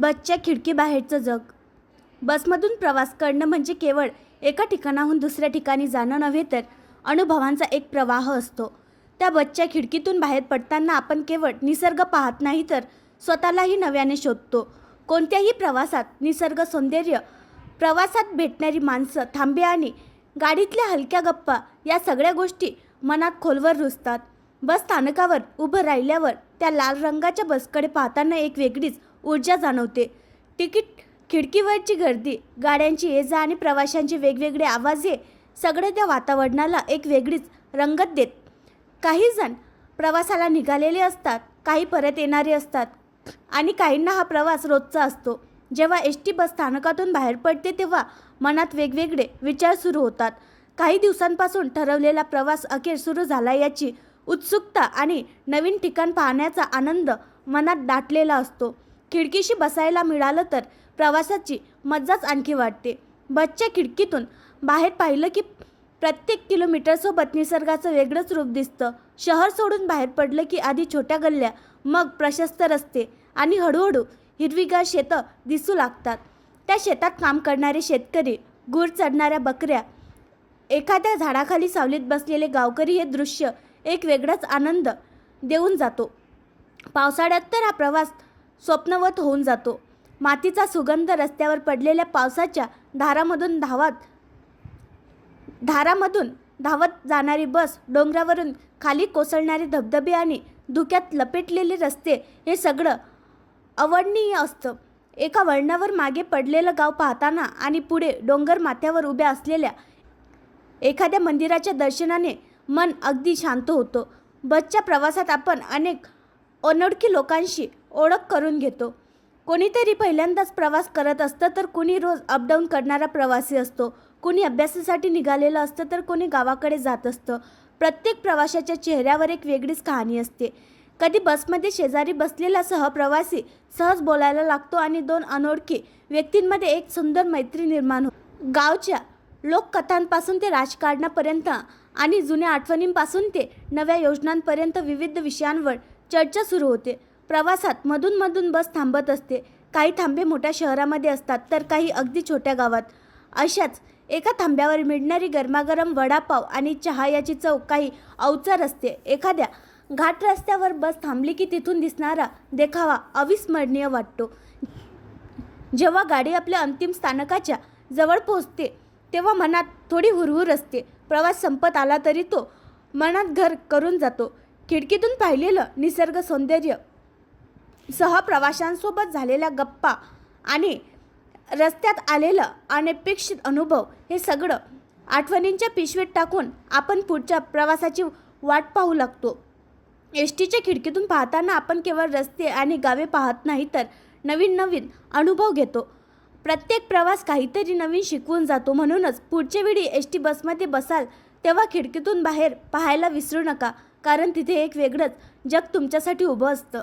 बसच्या खिडकीबाहेरचं जग. बसमधून प्रवास करणं म्हणजे केवळ एका ठिकाणाहून दुसऱ्या ठिकाणी जाणं नव्हे तर अनुभवांचा एक प्रवाह असतो. त्या बसच्या खिडकीतून बाहेर पडताना आपण केवळ निसर्ग पाहत नाही तर स्वतःलाही नव्याने शोधतो. कोणत्याही प्रवासात निसर्ग सौंदर्य प्रवासात भेटणारी माणसं थांबे आणि गाडीतल्या हलक्या गप्पा या सगळ्या गोष्टी मनात खोलवर रुजतात. बस स्थानकावर उभं राहिल्यावर त्या लाल रंगाच्या बसकडे पाहताना एक वेगळीच ऊर्जा जाणवते. तिकीट खिडकीवरची गर्दी गाड्यांची ये जा आणि प्रवाशांचे वेगवेगळे आवाज हे सगळे त्या वातावरणाला एक वेगळीच रंगत देत. काही जण प्रवासाला निघालेले असतात काही परत येणारे असतात आणि काहींना हा प्रवास रोजचा असतो. जेव्हा एस टी बस स्थानकातून बाहेर पडते तेव्हा मनात वेगवेगळे विचार सुरू होतात. काही दिवसांपासून ठरवलेला प्रवास अखेर सुरू झाला याची उत्सुकता आणि नवीन ठिकाण पाहण्याचा आनंद मनात दाटलेला असतो. खिडकीशी बसायला मिळालं तर प्रवासाची मज्जाच आणखी वाटते. बसच्या खिडकीतून बाहेर पाहिलं की प्रत्येक किलोमीटरसोबत निसर्गाचं वेगळंच रूप दिसतं. शहर सोडून बाहेर पडलं की आधी छोट्या गल्ल्या मग प्रशस्त रस्ते आणि हळूहळू हिरवीगार शेतं दिसू लागतात. त्या शेतात काम करणारे शेतकरी गुर चढणाऱ्या बकऱ्या एखाद्या झाडाखाली सावलीत बसलेले गावकरी हे दृश्य एक वेगळाच आनंद देऊन जातो. पावसाळ्यात तर हा प्रवास स्वप्नवत होऊन जातो. मातीचा सुगंध रस्त्यावर पडलेल्या पावसाच्या धारामधून धावत धारामधून धावत जाणारी बस डोंगरावरून खाली कोसळणारे धबधबे आणि धुक्यात लपेटलेले रस्ते हे सगळं अवर्णनीय असतं. एका वळणावर मागे पडलेलं गाव पाहताना आणि पुढे डोंगर माथ्यावर उभ्या असलेल्या एखाद्या मंदिराच्या दर्शनाने मन अगदी शांत होतं. बसच्या प्रवासात आपण अनेक अनोळखी लोकांशी ओळख करून घेतो. कोणीतरी पहिल्यांदाच प्रवास करत असतं तर कुणी रोज अपडाऊन करणारा प्रवासी असतो. कुणी अभ्यासासाठी निघालेलं असतं तर कोणी गावाकडे जात असतं. प्रत्येक प्रवाशाच्या चेहऱ्यावर एक वेगळीच कहाणी असते. कधी बसमध्ये शेजारी बसलेला सहप्रवासी सहज बोलायला लागतो आणि दोन अनोळखी व्यक्तींमध्ये एक सुंदर मैत्री निर्माण हो गावच्या लोककथांपासून ते राजकारणापर्यंत आणि जुन्या आठवणींपासून ते नव्या योजनांपर्यंत विविध विषयांवर चर्चा सुरू होते. प्रवासात मधून बस थांबत असते. काही थांबे मोठ्या शहरामध्ये असतात तर काही अगदी छोट्या गावात. अशाच एका थांब्यावर मिळणारी गरमागरम वडापाव आणि चहा याची चव काही अवचार असते. एखाद्या घाट रस्त्यावर बस थांबली की तिथून दिसणारा देखावा अविस्मरणीय वाटतो. जेव्हा गाडी आपल्या अंतिम स्थानकाच्या जवळ पोहोचते तेव्हा मनात थोडी हुरहुर असते. प्रवास संपत आला तरी तो मनात घर करून जातो. खिडकीतून पाहिलेलं निसर्ग सौंदर्य सहप्रवाशांसोबत झालेल्या गप्पा आणि रस्त्यात आलेलं अनपेक्षित अनुभव हे सगळं आठवणींच्या पिशवीत टाकून आपण पुढच्या प्रवासाची वाट पाहू लागतो. एस टीच्या खिडकीतून पाहताना आपण केवळ रस्ते आणि गावे पाहत नाही तर नवीन नवीन अनुभव घेतो. प्रत्येक प्रवास काहीतरी नवीन शिकवून जातो. म्हणूनच पुढच्या वेळी एस टी बसमध्ये बसाल तेव्हा खिडकीतून बाहेर पाहायला विसरू नका कारण तिथे एक वेगळंच जग तुमच्यासाठी उभं असतं.